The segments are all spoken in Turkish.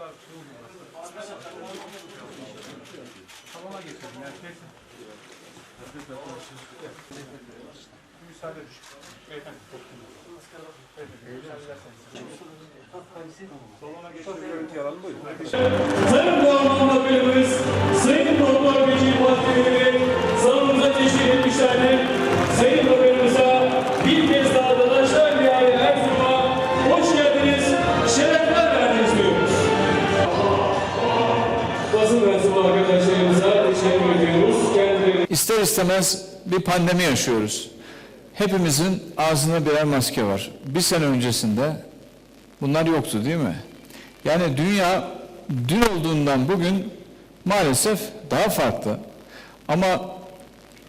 lan. Salona getirdim yani şey. Müsaade edin. Beyefendi. Salona getirdim. Görüntü alalım buyurun. Sayın Doğan'la bölümümüz, Sayın Doktor Veci Partileri Basın mensubu arkadaşlarımıza teşekkür ediyoruz. Kendilerine İster istemez bir pandemi yaşıyoruz. Hepimizin ağzında birer maske var. Bir sene öncesinde bunlar yoktu değil mi? Yani dünya dün olduğundan bugün maalesef daha farklı. Ama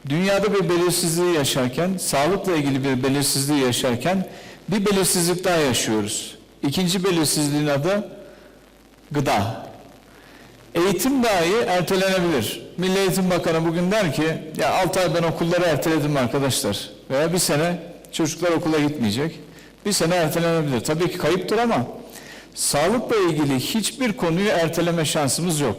dünyada bir belirsizliği yaşarken, sağlıkla ilgili bir belirsizliği yaşarken bir belirsizlik daha yaşıyoruz. İkinci belirsizliğin adı gıda. Eğitim dahi ertelenebilir. Milli Eğitim Bakanı bugün der ki ya 6 ay ben okulları erteledim arkadaşlar. Veya bir sene çocuklar okula gitmeyecek. Bir sene ertelenebilir. Tabii ki kayıptır ama sağlıkla ilgili hiçbir konuyu erteleme şansımız yok.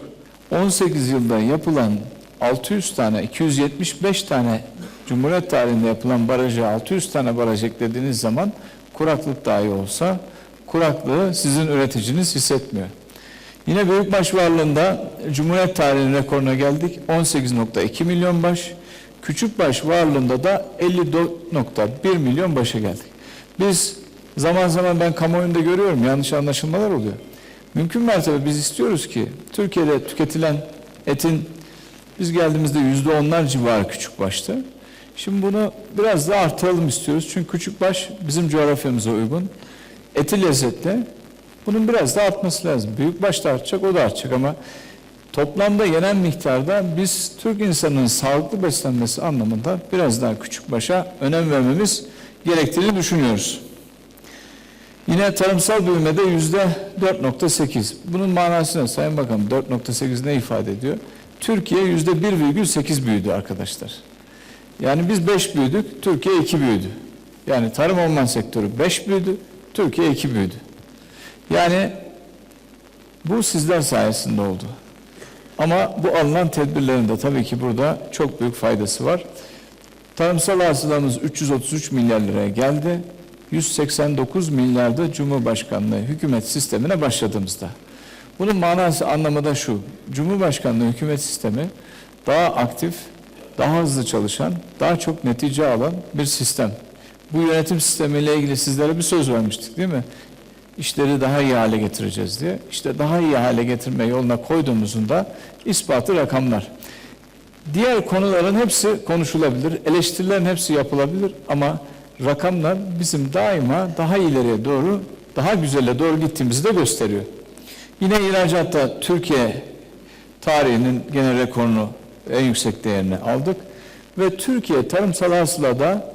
18 yılda yapılan 600 tane, 275 tane Cumhuriyet tarihinde yapılan barajı 600 tane baraj eklediğiniz zaman kuraklık dahi olsa kuraklığı sizin üreticiniz hissetmiyor. Yine büyükbaş varlığında Cumhuriyet tarihinin rekoruna geldik. 18.2 milyon baş. Küçükbaş varlığında da 54.1 milyon başa geldik. Biz zaman zaman ben kamuoyunda görüyorum yanlış anlaşılmalar oluyor. Mümkün mertebe biz istiyoruz ki Türkiye'de tüketilen etin biz geldiğimizde yüzde onlar civarı küçükbaştı. Şimdi bunu biraz daha artıralım istiyoruz. Çünkü küçükbaş bizim coğrafyamıza uygun. Eti lezzetli. Bunun biraz daha artması lazım. Büyükbaş da artacak, o da artacak ama toplamda yenen miktarda biz Türk insanının sağlıklı beslenmesi anlamında biraz daha küçükbaşa önem vermemiz gerektiğini düşünüyoruz. Yine tarımsal büyümede yüzde 4.8. Bunun manası ne? Sayın Bakanım 4.8 ne ifade ediyor? Türkiye yüzde 1,8 büyüdü arkadaşlar. Yani biz 5 büyüdük, Türkiye 2 büyüdü. Yani tarım orman sektörü 5 büyüdü, Türkiye 2 büyüdü. Yani bu sizler sayesinde oldu. Ama bu alınan tedbirlerin de tabii ki burada çok büyük faydası var. Tarımsal hasılamız 333 milyar liraya geldi. 189 milyarda Cumhurbaşkanlığı hükümet sistemine başladığımızda. Bunun manası anlamı da şu. Cumhurbaşkanlığı hükümet sistemi daha aktif, daha hızlı çalışan, daha çok netice alan bir sistem. Bu yönetim sistemiyle ilgili sizlere bir söz vermiştik değil mi? İşleri daha iyi hale getireceğiz diye. İşte daha iyi hale getirme yoluna koyduğumuzun da ispatı rakamlar. Diğer konuların hepsi konuşulabilir, eleştirilerin hepsi yapılabilir ama rakamlar bizim daima daha ileriye doğru, daha güzele doğru gittiğimizi de gösteriyor. Yine ihracatta Türkiye tarihinin genel rekorunu en yüksek değerini aldık ve Türkiye tarımsal hasılada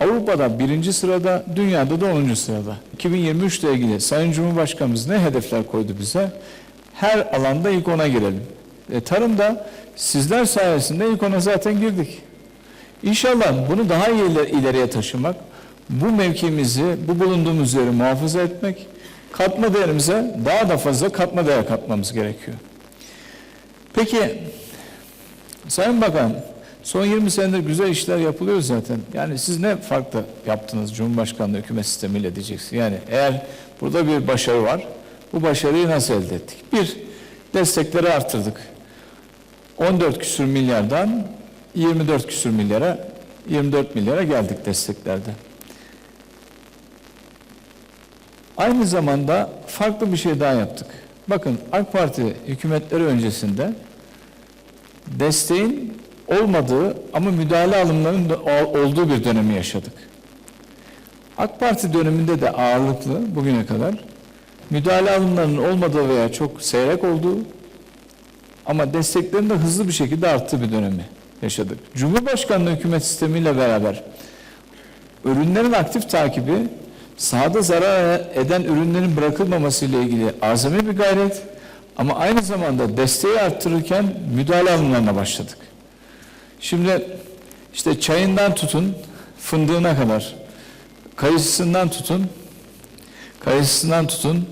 Avrupa'da birinci sırada, dünyada da 10. sırada. 2023 ile ilgili Sayın Cumhurbaşkanımız ne hedefler koydu bize? Her alanda ilk ona girelim. E, tarımda sizler sayesinde ilk ona zaten girdik. İnşallah bunu daha iyi iler- ileriye taşımak, bu mevkimizi, bu bulunduğumuz yeri muhafaza etmek, katma değerimize daha da fazla katma değer katmamız gerekiyor. Peki, Sayın Bakan, son 20 senedir güzel işler yapılıyor zaten. Yani siz ne farklı yaptınız Cumhurbaşkanlığı hükümet sistemiyle diyeceksin. Yani eğer burada bir başarı var, bu başarıyı nasıl elde ettik? Bir, destekleri artırdık. 14 küsür milyardan 24 küsür milyara 24 milyara geldik desteklerde. Aynı zamanda farklı bir şey daha yaptık. Bakın AK Parti hükümetleri öncesinde desteğin olmadığı ama müdahale alımlarının olduğu bir dönemi yaşadık. AK Parti döneminde de ağırlıklı bugüne kadar müdahale alımlarının olmadığı veya çok seyrek olduğu Ama desteklerin de hızlı bir şekilde arttığı bir dönemi yaşadık. Cumhurbaşkanlığı hükümet sistemiyle beraber ürünlerin aktif takibi, sahada zarar eden ürünlerin bırakılmaması ile ilgili azami bir gayret ama aynı zamanda desteği arttırırken müdahale alımlarına başladık. Şimdi işte çayından tutun, fındığına kadar, kayısısından tutun, kayısısından tutun,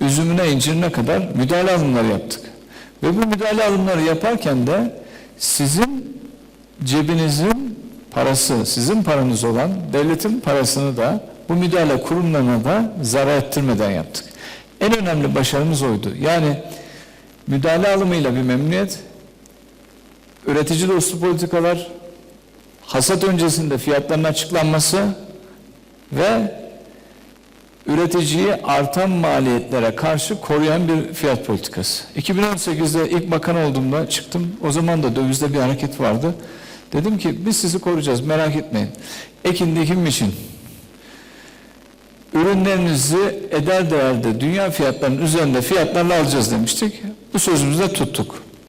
üzümüne, incirine kadar müdahale alımları yaptık. Ve bu müdahale alımları yaparken de sizin cebinizin parası, sizin paranız olan devletin parasını da bu müdahale kurumlarına da zarar ettirmeden yaptık. En önemli başarımız oydu. Yani müdahale alımıyla bir memnuniyet, üretici dostu politikalar, hasat öncesinde fiyatların açıklanması ve üreticiyi artan maliyetlere karşı koruyan bir fiyat politikası. 2018'de ilk bakan olduğumda çıktım. O zaman da dövizde bir hareket vardı. Dedim ki biz sizi koruyacağız merak etmeyin. Ekin dikim için ürünlerinizi eder değerde dünya fiyatlarının üzerinde fiyatlarla alacağız demiştik. Bu sözümüzü de tuttuk.